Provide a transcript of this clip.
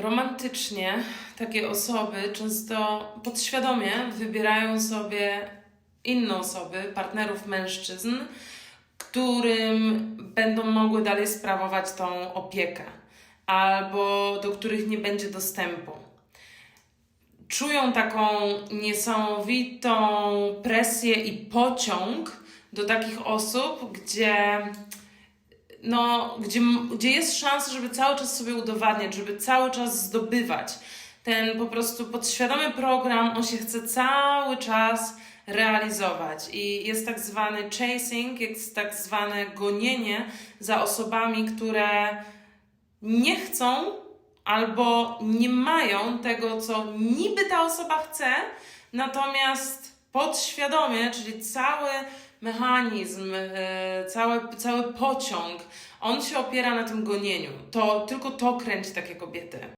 romantycznie takie osoby często podświadomie wybierają sobie inne osoby, partnerów mężczyzn, którym będą mogły dalej sprawować tą opiekę albo do których nie będzie dostępu. Czują taką niesamowitą presję i pociąg do takich osób, gdzie no, gdzie, gdzie jest szansa, żeby cały czas sobie udowadniać, żeby cały czas zdobywać. Ten po prostu podświadomy program, on się chce cały czas realizować i jest tak zwany chasing, jest tak zwane gonienie za osobami, które nie chcą albo nie mają tego, co niby ta osoba chce, natomiast podświadomie, czyli cały mechanizm, e, cały, cały pociąg, on się opiera na tym gonieniu. To tylko to kręci takie kobiety.